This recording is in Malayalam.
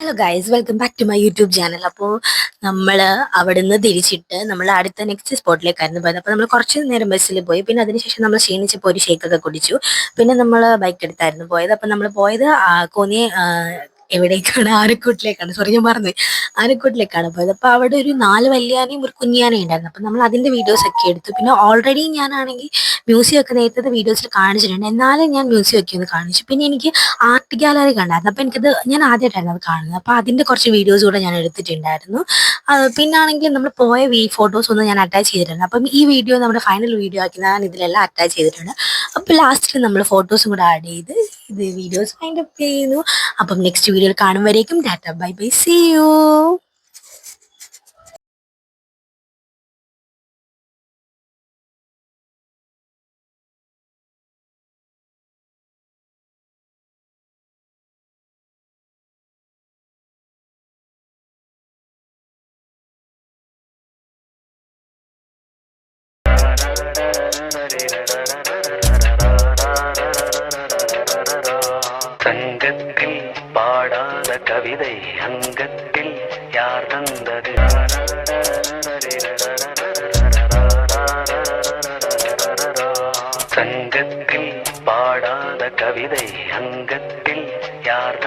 Hello guys welcome back to my YouTube channel അപ്പോൾ നമ്മൾ അവിടെ നിന്ന് തിരിച്ചിട്ട് നമ്മൾ അടുത്ത നെക്സ്റ്റ് സ്പോട്ടിലേക്കായിരുന്നു പോയത്. അപ്പോൾ നമ്മൾ കുറച്ച് നേരം ബസ്സിൽ പോയി. പിന്നെ അതിനുശേഷം നമ്മൾ ക്ഷീണിച്ചപ്പോൾ ഒരു ഷേക്കൊക്കെ കുടിച്ചു. പിന്നെ നമ്മൾ ബൈക്ക് എടുത്തായിരുന്നു പോയത്. അപ്പോൾ നമ്മൾ പോയത് കോന്നിയെ എവിടേക്കാണ്? ആനക്കൂട്ടിലേക്കാണ്. സോറി ഞാൻ പറഞ്ഞു ആനക്കൂട്ടിലേക്കാണ് പോയത്. അപ്പോൾ അവിടെ ഒരു നാല് വല്യാനയും ഒരു കുഞ്ഞിയാനയും ഉണ്ടായിരുന്നു. അപ്പോൾ നമ്മൾ അതിന്റെ വീഡിയോസ് ഒക്കെ എടുത്തു. പിന്നെ ഓൾറെഡി ഞാനാണെങ്കിൽ മ്യൂസിയം ഒക്കെ നേരത്തെ വീഡിയോസിൽ കാണിച്ചിട്ടുണ്ട്. എന്നാലും ഞാൻ മ്യൂസിയം ഒക്കെ ഒന്ന് കാണിച്ചു. പിന്നെ എനിക്ക് ആർട്ട് ഗാലറി കണ്ടായിരുന്നു. അപ്പോൾ എനിക്കത് ഞാൻ ആദ്യമായിട്ടായിരുന്നു അത് കാണുന്നത്. അപ്പോൾ അതിന്റെ കുറച്ച് വീഡിയോസ് കൂടെ ഞാൻ എടുത്തിട്ടുണ്ടായിരുന്നു. പിന്നാണെങ്കിൽ നമ്മൾ പോയ വീ ഫോട്ടോസ് ഒന്നും ഞാൻ അറ്റാച്ച് ചെയ്തിട്ടുണ്ട് അപ്പം ഈ വീഡിയോ നമ്മുടെ ഫൈനൽ വീഡിയോ ആക്കി ഞാൻ ഇതിലെല്ലാം അറ്റാച്ച് ചെയ്തിട്ടുണ്ട്. അപ്പോൾ ലാസ്റ്റിൽ നമ്മൾ ഫോട്ടോസും കൂടെ ആഡ് ചെയ്ത് ഇത് വീഡിയോസ് ഫൈൻഡ് അപ്പ് ചെയ്യുന്നു. അപ്പം നെക്സ്റ്റ് വീഡിയോയിൽ കാണുമ്പോഴേക്കും tata bye bye see you சங்கத்தில் பாடாத கவிதை அங்கத்தில் யார் தந்தது? சங்கத்தில் பாடாத கவிதை அங்கத்தில் யார் தந்தது?